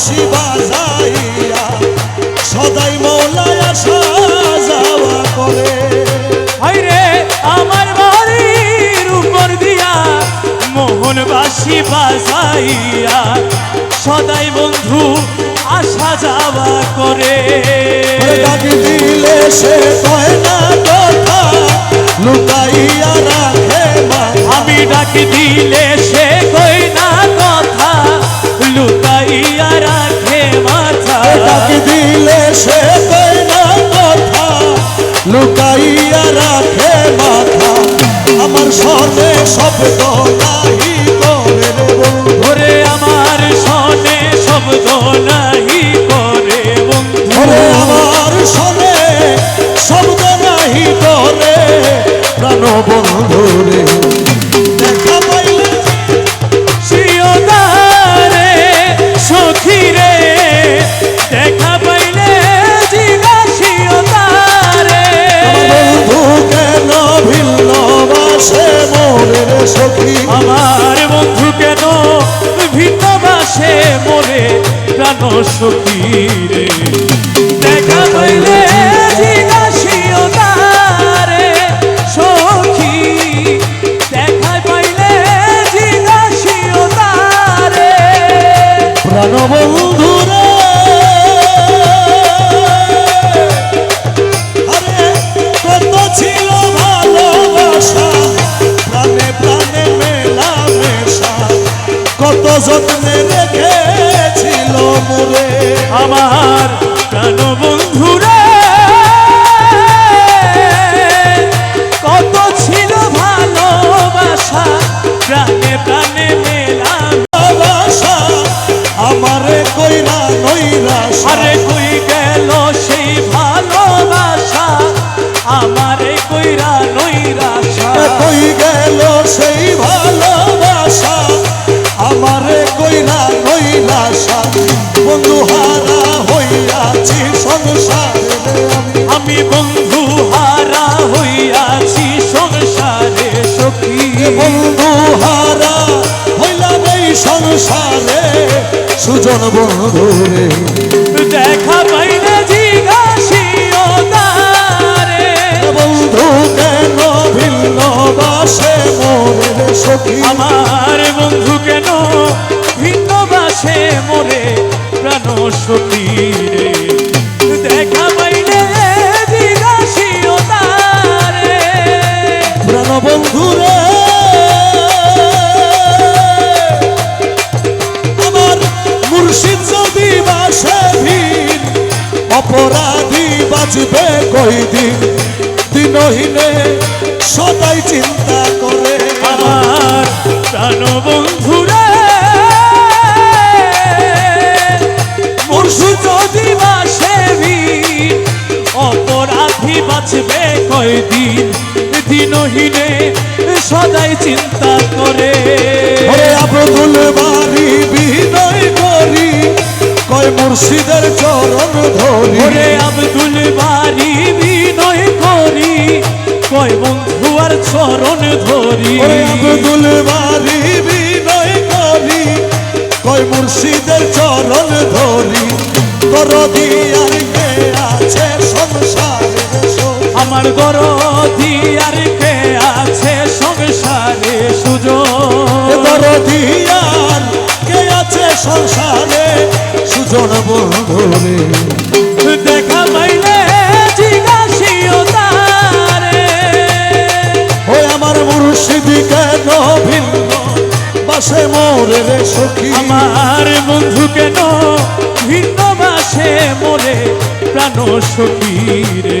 বাসি বাজাইয়া সদাই মৌলায় আসা যাওয়া করে। হাইরে আমার বাড়ির উপর দিয়া বাজাইয়া সদাই বন্ধু আসা যাওয়া করে। দিলে সে কয় না লুকাইয়া রাখে মাথা। আমার সর্বে শব্দ নাহি প্রাণ সখীরে দেখা পাইলে জিজ্ঞাসিয়দারে সখী, দেখা পাইলে জিজ্ঞাসিয়দারে প্রাণ বন্ধু রে ছিল কত যত্নে রেখেছিল মোরে আমার প্রাণ বন্ধুরে কত ছিল ভালোবাসা প্রাণে প্রাণে মেলাম ভালোবাসা। আমারে কইরা নইরাসা আরে কই গেল সেই ভালোবাসা। আমারে কইরা নৈরাশা বন্ধু হারা হইয়াছি সংসারে সখী। বন্ধু হারা হইলাম এই সংসারে। সুজন বন্ধু রে। দেখা পাইলে জিজ্ঞাসিও তারে বন্ধু কেন ভিন্ন বাসে মনে সখী? আমার বন্ধু কেন ভিন্ন বাসে মোরে প্রাণ সখী? মুর্শিদ যদি বাসে ভিন অপরাধী বাঁচবে কয়দিন? দিনহীনে সদাই চিন্তা করে। আমার প্রাণ বন্ধু রে মুর্শু যদি বাসে ভিন অপরাধী বাঁচবে কয়দিন? দিনহীনে সদাই চিন্তা করে। আব্দুল বাড়ি মুর্শিদের চরণ ধরি। ওরে আব্দুল বাড়ি বিনয় করি কয় বন্ধু আর চরণ ধরি। ওরে আব্দুল বাড়ি বিনয় করি কয় মুর্শিদের চরণ ধরি। তোর দিয়ার কে আছে সংসারে। আমার গরদি আর কে আছে সংসারে সুযোগ তোর দিয়ার কে আছে সংসারে? সুজন বন্ধুরে। দেখা পাইলে জিজ্ঞাসিও তারে। ওই আমার মুর্শিদি কেন ভিন্ন? বাসে মোরে রে সখী। আমার বন্ধু কেন ভিন্ন বাসে মোরে প্রাণ সখী রে?